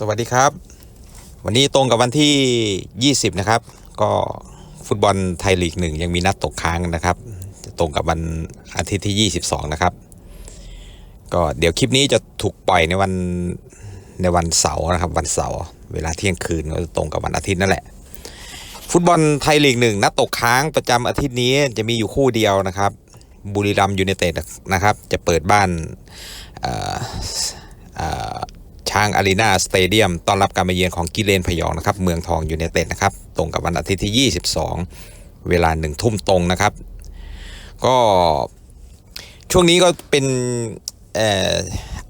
สวัสดีครับ วันนี้ตรงกับวันที่ 20 นะครับ ก็ฟุตบอลไทยลีกหนึ่งยังมีนัดตกค้างนะครับจะตรงกับวันอาทิตย์ที่ 22 นะครับ ก็เดี๋ยวคลิปนี้จะถูกปล่อยในวันในวันเสาร์นะครับ วันเสาร์เวลาเที่ยงคืนก็จะตรงกับวันอาทิตย์นั่นแหละ ฟุตบอลไทยลีกหนึ่งนัดตกค้างประจำอาทิตย์นี้จะมีอยู่คู่เดียวนะครับ บุรีรัมย์ยูไนเต็ดนะครับ จะเปิดบ้านเอ่อ ช้างอารีนาสเตเดียมต้อนรับการมาเยือนของกิเลนพยองนะครับเมืองทองยูไนเต็ดนะครับตรงกับวันอาทิตย์ที่ 22 เวลาหนึ่งทุ่มตรงนะครับ ก็ช่วงนี้ก็เป็นเอ่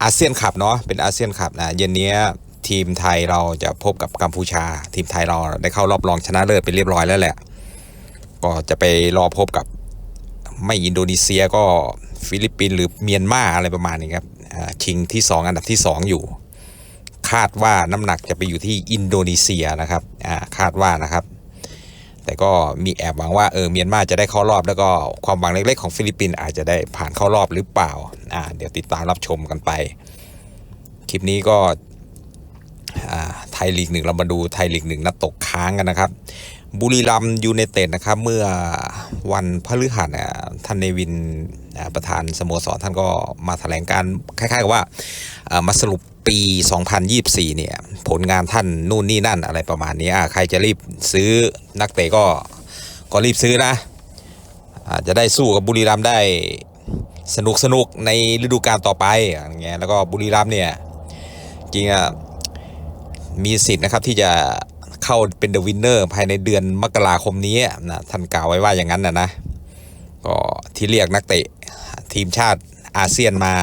อาเซียนคัพเนาะเป็นอาเซียนคัพนะเย็นนี้ทีมไทยเราจะพบกับกัมพูชา ทีมไทยเราได้เข้ารอบรองชนะเลิศไปเรียบร้อยแล้วแหละ ก็จะไปรอพบกับไม่อินโดนีเซียก็ฟิลิปปินส์หรือเมียนมาอะไรประมาณนี้ครับชิงที่ 2 อันดับที่ 2 อยู่ คาดว่าน้ำหนักจะไปอยู่ที่อินโดนีเซียนะครับอ่าคาดว่านะครับ แต่ก็มีแอบหวังว่าเออเมียนมาจะได้เข้ารอบ แล้วก็ความหวังเล็กๆของฟิลิปปินส์อาจจะได้ผ่านเข้ารอบหรือเปล่าอ่าเดี๋ยวติดตามรับชมกันไป คลิปนี้ก็อ่าไทยลีกหนึ่งเรามาดูไทยลีกหนึ่งนัดตกค้างกันนะครับ บุรีรัมย์ยูไนเต็ดนะครับเมื่อวันพฤหัสน่ท่านเนวินประธานสโมสรท่านก็มาแถลงการคล้ายๆกับว่ามาสรุป ปี 2024 เนี่ย ผลงานท่านนู่นนี่นั่นอะไรประมาณนี้ใครจะรีบซื้อนักเตะก็ก็รีบซื้อนะอาจจะได้สู้กับบุรีรัมย์ได้สนุกสนุกในฤดูกาลต่อไปอย่างเงี้ยแล้วก็บุรีรัมย์เนี่ยจริงอะมีสิทธิ์นะครับที่จะเข้าเป็นเดอะวินเนอร์ภายในเดือนมกราคมนี้นะท่านกล่าวไว้ว่าอย่างนั้นนะนะก็ที่เรียกนักเตะทีมชาติอาเซียนมา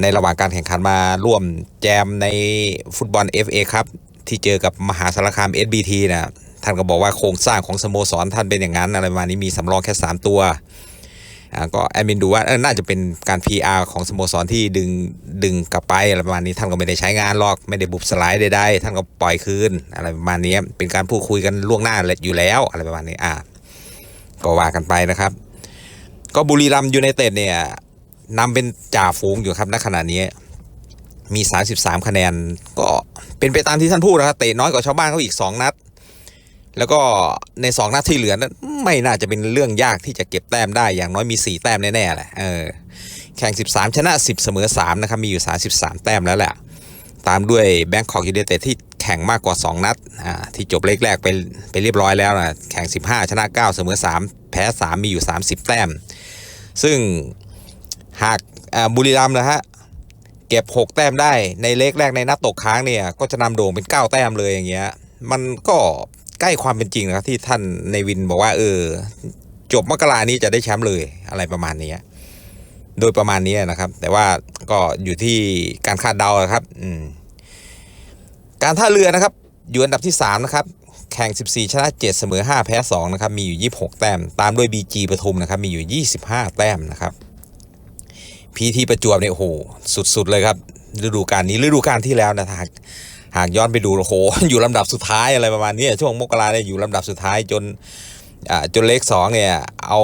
ในระหว่างการแข่งขันมาร่วมแจมในฟุตบอล FA ครับ ที่เจอกับมหาสารคาม SBT นะท่านก็บอกว่าโครงสร้างของสโมสรท่านเป็นอย่างนั้นอะไรประมาณนี้มีสำรองแค่ 3 ตัวก็แอดมินดูว่าน่าจะเป็นการ PR ของสโมสรที่ดึงดึงกลับไปอะไรประมาณนี้ท่านก็ไม่ได้ใช้งานหรอกไม่ได้บุบสลด์ใดๆท่านก็ปล่อยคืนอะไรประมาณนี้เป็นการพูดคุยกันล่วงหน้าอยู่แล้วอะไรประมาณนี้อ่าก็ว่ากันไปนะครับ ก็บุรีรัมย์ยูไนเต็ดเนี่ย นำเป็นจ่าฝูงอยู่ครับณขณะนี้ มี 33 คะแนน ก็เป็นไปตามที่ท่านพูดนะครับเตะน้อยกว่าชาวบ้านเขาอีก 2 นัด แล้วก็ใน 2 นัดที่เหลือนั้นไม่น่าจะเป็นเรื่องยากที่จะเก็บแต้มได้อย่างน้อยมี 4 แต้มแน่ๆแหละเออแข่ง 13 ชนะ 10 เสมอ 3 นะครับ มีอยู่ 33 แต้มแล้วแหละตามด้วยแบงคอกยูไนเต็ดที่แข่งมากกว่า 2 นัดอ่าที่จบเลขแรกไปไปเรียบร้อยแล้วนะแข่ง 15 ชนะ 9 เสมอ 3 แพ้ 3 มีอยู่ 30 แต้ม ซึ่ง หากบุรีรัมย์นะฮะเก็บ 6 แต้มได้ในเลขแรกในนัดตกค้างเนี่ยก็จะนำโด่งเป็น 9 แต้มเลยอย่างเงี้ยมันก็ใกล้ความเป็นจริงนะครับที่ท่านในวินบอกว่าเออจบมกรานี้จะได้แชมป์เลยอะไรประมาณนี้โดยประมาณนี้นะครับ แต่ว่าก็อยู่ที่การคาดเดาครับอืการท่าเรือนะครับอยู่อันดับที่ 3 นะครับ แข่ง 14 ชนะ 7 เสมอ 5 แพ้ 2 นะครับ มีอยู่ 26 แต้ม ตามด้วย BG ปทุมนะครับ มีอยู่ 25 แต้มนะครับ พีทีประจวบเนี่ยโอ้โหสุดๆเลยครับ ฤดูกาลนี้ฤดูกาลที่แล้วนะหากหากย้อนไปดูโอ้โหอยู่ลำดับสุดท้ายอะไรประมาณนี้ช่วงมกราเนี่ยอยู่ลำดับสุดท้ายจนจนเลขสองเนี่ยเอา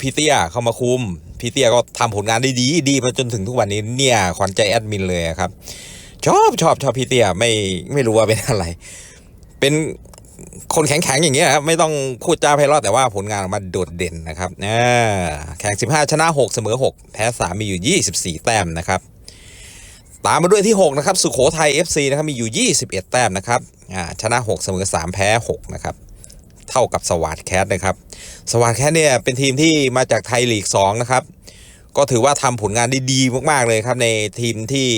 พี่เตี้ยเข้ามาคุมพี่เตี้ยก็ทำผลงานได้ดีดีมาจนถึงทุกวันนี้เนี่ยขวัญใจแอดมินเลยครับ ชอบชอบชอบพี่เตี้ยไม่ไม่รู้ว่าเป็นอะไร เป็น คนแข็งแข็งๆอย่างเงี้ยครับไม่ต้องพูดจาไพเราะแต่ว่าผลงานออกมาโดดเด่นนะครับแข่ง 15 ชนะ 6 เสมอ 6 แพ้ 3 มีอยู่ 24 แต้มนะครับ ตามมาด้วยที่ 6 นะครับ สุโขทัย FC นะครับมีอยู่ 21 แต้มนะครับชนะ 6 เสมอ 3 แพ้ 6 นะครับ เท่ากับสวัสดแคทนะครับ สวัสดแคทเนี่ยเป็นทีมที่มาจากไทยลีก 2 นะครับ ก็ถือว่าทำผลงานด้ดีมากๆเลยครับในทีมที่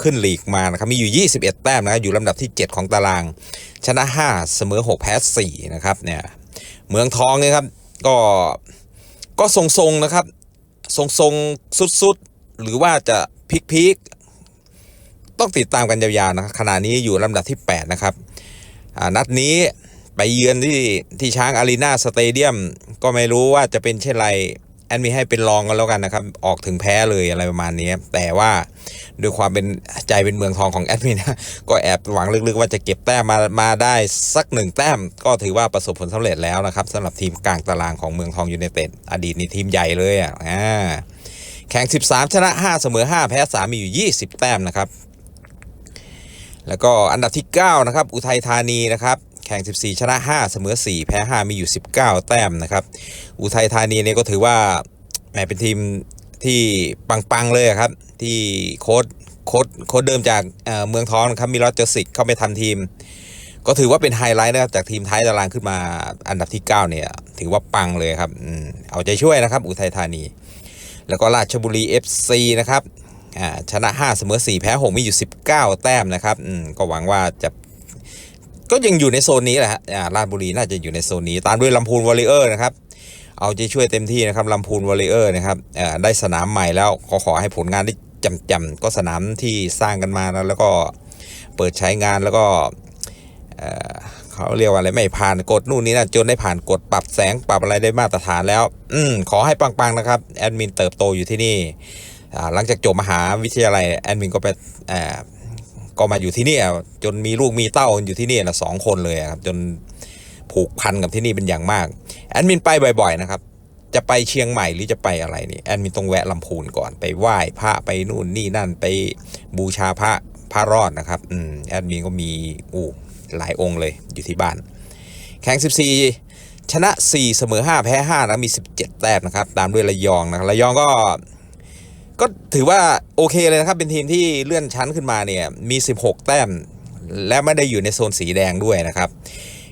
ขึ้นลีกมานะครับมีอยู่ 21 แต้มนะครับอยู่ลำดับที่ 7 ของตาราง ชนะ 5 เสมอ 6 แพ้ 4 นะครับเนี่ยเมืองทองเนี่ยครับก็ก็ทรงๆนะครับ ทรงๆสุดๆ หรือว่าจะพีคๆต้องติดตามกันยาวๆนะขณะนี้อยู่ลำดับที่ 8 นะครับอ่านัดนี้ไปเยือนที่ที่ช้างอารีนาสเตเดียม ก็ไม่รู้ว่าจะเป็นเช่นไร แอดมีให้เป็นรองกันแล้วกันนะครับ ออกถึงแพ้เลยอะไรประมาณนี้ แต่ว่าด้วยความเป็นใจเป็นเมืองทองของแอดมินนะก็แอบหวังลึกๆว่าจะเก็บแต้มมามาได้สักหนึ่งแต้ม ก็ถือว่าประสบผลสำเร็จแล้วนะครับสำหรับทีมกลางตารางของเมืองทองยูไนเต็ดอดีตนี่ทีมใหญ่เลยอะแข่ง 13 ชนะ 5 เสมอ 5 แพ้ 3 มีอยู่ 20 แต้มนะครับ แล้วก็อันดับที่ 9 นะครับ อุทัยธานีนะครับ ข่ง 14 ชนะ 5 เสมอ 4 แพ้ 5 มีอยู่ 19 แต้มนะครับ อุทัยธานีเนี่ยก็ถือว่าแหมเป็นทีมที่ปังๆเลยครับ ที่โค้ดโค้ดโค้ดเดิมจากเอ่อเมืองทองครับมีรอเจอร์สิกเข้าไปทำทีม ก็ถือว่าเป็นไฮไลท์นะครับจากทีมท้ายตารางขึ้นมาอันดับที่ 9 เนี่ย ถือว่าปังเลยครับอเอาใจช่วยนะครับ อุทัยธานี แล้วก็ราชบุรี FC นะครับอ่าชนะ 5 เสมอ 4 แพ้ 6 มีอยู่ 19 แต้มนะครับอืมก็หวังว่าจะ ก็ยังอยู่ในโซนนี้แหละฮะอ่าราชบุรีน่าจะอยู่ในโซนนี้ ตามด้วยลำพูนวอลเลเยอร์นะครับ เอาใจช่วยเต็มที่นะครับลำพูนวอลเลเยอร์นะครับอ่าได้สนามใหม่แล้วขอขอให้ผลงานได้จำๆก็สนามที่สร้างกันมาแล้วแล้วก็เปิดใช้งานแล้วก็เเขาเรียกว่าอะไรไม่ผ่านกฎนู่นนี่นั่นจนได้ผ่านกฎปรับแสงปรับอะไรได้มาตรฐานแล้ว อืมขอให้ปังๆนะครับแอดมินเติบโตอยู่ที่นี่หลังจากจบมหาวิทยาลัยแอดมินก็ไปอ่า ก็มาอยู่ที่นี่จนมีลูกมีเต้าอยู่ที่นี่นะสองคนเลยครับจนผูกพันกับที่นี่เป็นอย่างมาก แอดมินไปบ่อยๆนะครับ จะไปเชียงใหม่หรือจะไปอะไรนี่แอดมินต้องแวะลำพูนก่อนไปไหว้พระไปนู่นนี่นั่นไปบูชาพระพระรอดนะครับอืมแอดมินก็มีอู้หลายองค์เลยอยู่ที่บ้าน แข่ง 14 ชนะ 4 เสมอ 5 แพ้5แล้วมี 17 แต้มนะครับ ตามด้วยระยองนะระยองก็ ก็ถือว่าโอเคเลยนะครับ เป็นทีมที่เลื่อนชั้นขึ้นมาเนี่ยมี 16 แต้ม และไม่ได้อยู่ในโซนสีแดงด้วยนะครับ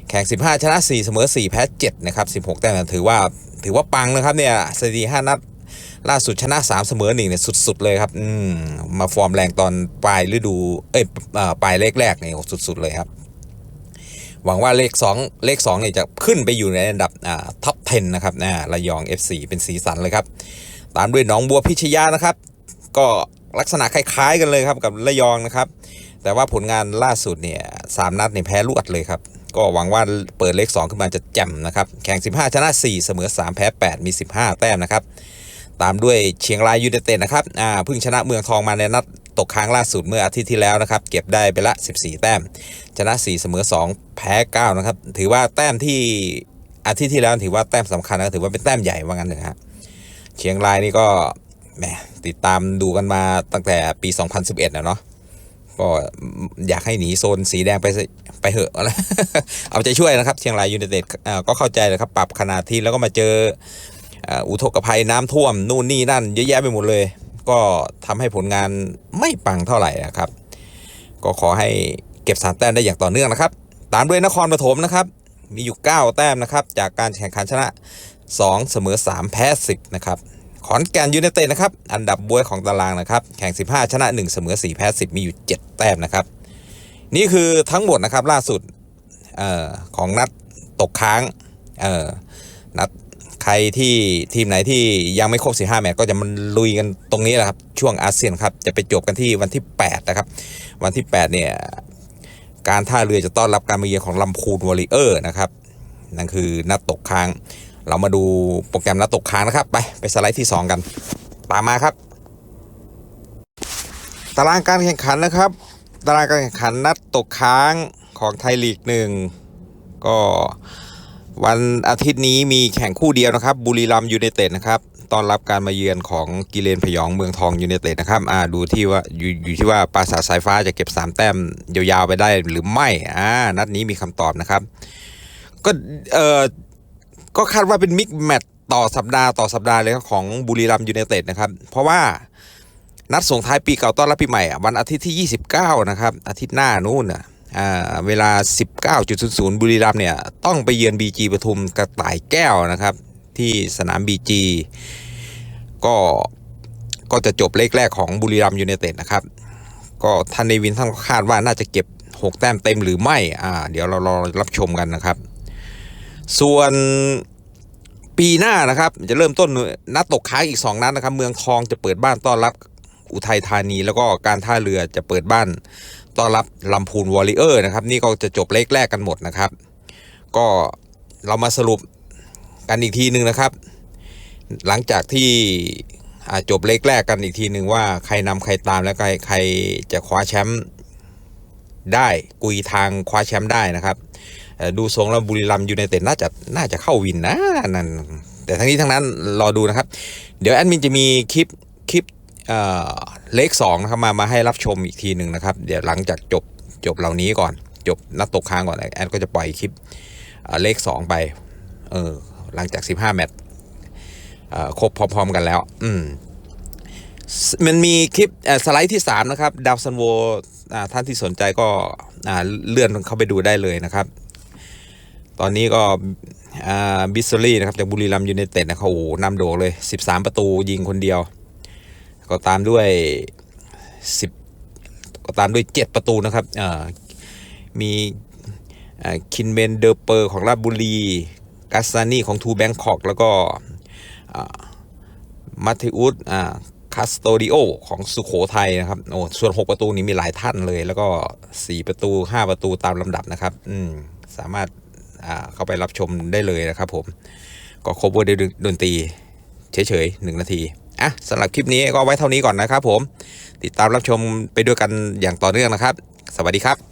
แข่ง 15 ชนะ 4 เสมอ 4 แพ้ 7 นะครับ 16 แต้มถือว่าถือว่าปังนะครับเนี่ยสถิติ5นัดล่าสุดชนะ 3 เสมอ1เนี่ยสุด ๆ เลยครับมมาฟอร์มแรงตอนปลายฤดูเอ้ยเอ่อปลายเลขแรกเนี่ยสุด ๆ เลยครับ หวังว่าเลข 2 เลข2เนี่ยจะขึ้นไปอยู่ในอันดับอ่าท็อป 10 นะครับนะระยอง FC เป็นสีสันเลยครับ ตามด้วยหนองบัวพิชยานะครับ ก็ลักษณะคล้าย ๆ กันเลยครับกับระยองนะครับ แต่ว่าผลงานล่าสุดเนี่ยสามนัดเนี่ยแพ้รวดเลยครับ ก็หวังว่าเปิดเลข 2 ขึ้นมาจะแจ่มนะครับ แข่ง 15 ชนะ 4 เสมอ 3 แพ้ 8 มี 15 แต้มนะครับ ตามด้วยเชียงรายยูไนเต็ดนะครับอ่าเพิ่งชนะเมืองทองมาในนัดตกค้างล่าสุดเมื่ออาทิตย์ที่แล้วนะครับ เก็บได้ไปละ 14 แต้ม ชนะ 4 เสมอ 2 แพ้ 9 นะครับ ถือว่าแต้มที่อาทิตย์ที่แล้วถือว่าแต้มสำคัญนะถือว่าเป็นแต้มใหญ่ว่างั้นเลยครับ เชียงรายนี่ก็แหมติดตามดูกันมาตั้งแต่ปี 2011นะเนาะก็อยากให้หนีโซนสีแดงไปสิไปเหอะเอาใจช่วยนะครับ เชียงรายยูไนเต็ดก็เข้าใจเลยครับ ปรับขนาดที่แล้วก็มาเจออ,อุทกภัยน้ำท่วม นู่นนี่นั่น เยอะแยะไปหมดเลย ก็ทำให้ผลงานไม่ปังเท่าไหร่นะครับ ก็ขอให้เก็บสามแต้มได้อย่างต่อเนื่องนะครับ ตามด้วยนครปฐมนะครับ มีอยู่ 9 แต้มนะครับ จากการแข่งขันชนะ 2 เสมอ 3 แพ้ 10 นะครับขอนแก่นยูไนเต็ดนะครับ อันดับบวยของตารางนะครับ แข่ง 15 ชนะ 1 เสมอ 4 แพ้ 10 มีอยู่ 7 แต้มนะครับ นี่คือทั้งหมดนะครับล่าสุดออของนัดตกค้างนัดใครที่ทีมไหนที่ยังไม่ครบ 15 แมตช์ก็จะมันลุยกันตรงนี้แหละครับ ช่วงอาเซียนครับ จะไปจบกันที่วันที่ 8 นะครับ วันที่ 8 เนี่ย การท่าเรือจะต้อนรับการมาเยือนของลำพูนวอริเออร์นะครับ นั่นคือนัดตกค้าง เรามาดูโปรแกรมนัดตกค้างนะครับ ไปไปสไลด์ที่ 2 กัน ตามมาครับ ตารางการแข่งขันนะครับ ตารางการแข่งขันนัดตกค้างของไทยลีกหนึ่งก็วันอาทิตย์นี้มีแข่งคู่เดียวนะครับ บุรีรัมยูไนเต็ดนะครับต้อนรับการมาเยือนของกิเลนพยองเมืองทองยูไนเต็ดนะครับอ่าดูที่ว่าอยู่อยู่ที่ว่าปราสาทสายฟ้าจะเก็บ 3 แต้มยาวๆไปได้หรือไม่อ่านัดนี้มีคำตอบนะครับ ก็เออ ก็คาดว่าเป็นมิกแมตช์ต่อสัปดาห์ต่อสัปดาห์เลยของบุรีรัมยูไนเต็ดนะครับ เพราะว่านัดส่งท้ายปีเก่าต้อนรับปีใหม่ วันอาทิตย์ที่ 29 นะครับ อาทิตย์หน้านู่นอะอ่าเวลา 19.00 บุรีรัมเนี่ย ต้องไปเยือน BG ปทุมกระต่ายแก้วนะครับ ที่สนาม BG ก็ก็จะจบเลขแรกของบุรีรัมยูไนเต็ดนะครับ ก็ท่านในวินท่านคาดว่าน่าจะเก็บ 6 แต้มเต็มหรือไม่อ่าเดี๋ยวเรารอรับชมกันนะครับ ส่วนปีหน้านะครับ จะเริ่มต้นนัดตกค้างอีก 2 นัดนะครับ เมืองทองจะเปิดบ้านต้อนรับอุทัยธานี แล้วก็การท่าเรือจะเปิดบ้านต้อนรับลำพูนวอริเออร์นะครับ นี่ก็จะจบเลขแรกกันหมดนะครับ ก็เรามาสรุปกันอีกทีหนึ่งนะครับ หลังจากที่จบเลขแรกกันอีกทีหนึ่งว่าใครนำใครตามและใครใครจะคว้าแชมป์ได้กุยทางคว้าแชมป์ได้นะครับ ดูทรงแล้วบุรีรัมย์ยูไนเต็ดน่าจะน่าจะเข้าวินนะนั่นแต่ทั้งนี้ทั้งนั้นรอดูนะครับ เดี๋ยวแอดมินจะมีคลิปคลิปเลขสองนะครับมามาให้รับชมอีกทีหนึ่งนะครับ เดี๋ยวหลังจากจบจบเหล่านี้ก่อน จบนัดตกค้างก่อนแอดก็จะปล่อยคลิปเอ่อเลข2ไปเออหลังจาก 15 แมตช์เอ่อครบพร้อมๆกันแล้ว อืมมันมีคลิปสไลด์ที่ 3 นะครับ ดาวซันโวท่านที่สนใจก็เลื่อนเข้าไปดูได้เลยนะครับ ตอนนี้ก็บิสซอรี่นะครับจากบุรีรัมยูไนเต็ดนะครับโอ้โหนำโด่งเลย 13 ประตูยิงคนเดียว ก็ตามด้วย 10 ก็ตามด้วย 7 ประตูนะครับมีคินเบนเดอร์เปอร์ของราชบุรีกัสซานีของทูแบงคอกแล้วก็มัตเทอุสอ่าคาสโตดิโอของสุโขทัยนะครับโอ้ส่วน 6 ประตูนี้มีหลายท่านเลย แล้วก็ 4 ประตู 5 ประตูตามลำดับนะครับ อืม สามารถ เข้าไปรับชมได้เลยนะครับผมก็ครบด้วยดนตรีเฉยๆ1นาทีอะสำหรับคลิปนี้ก็ไว้เท่านี้ก่อนนะครับผม ติดตามรับชมไปด้วยกันอย่างต่อเนื่องนะครับ สวัสดีครับ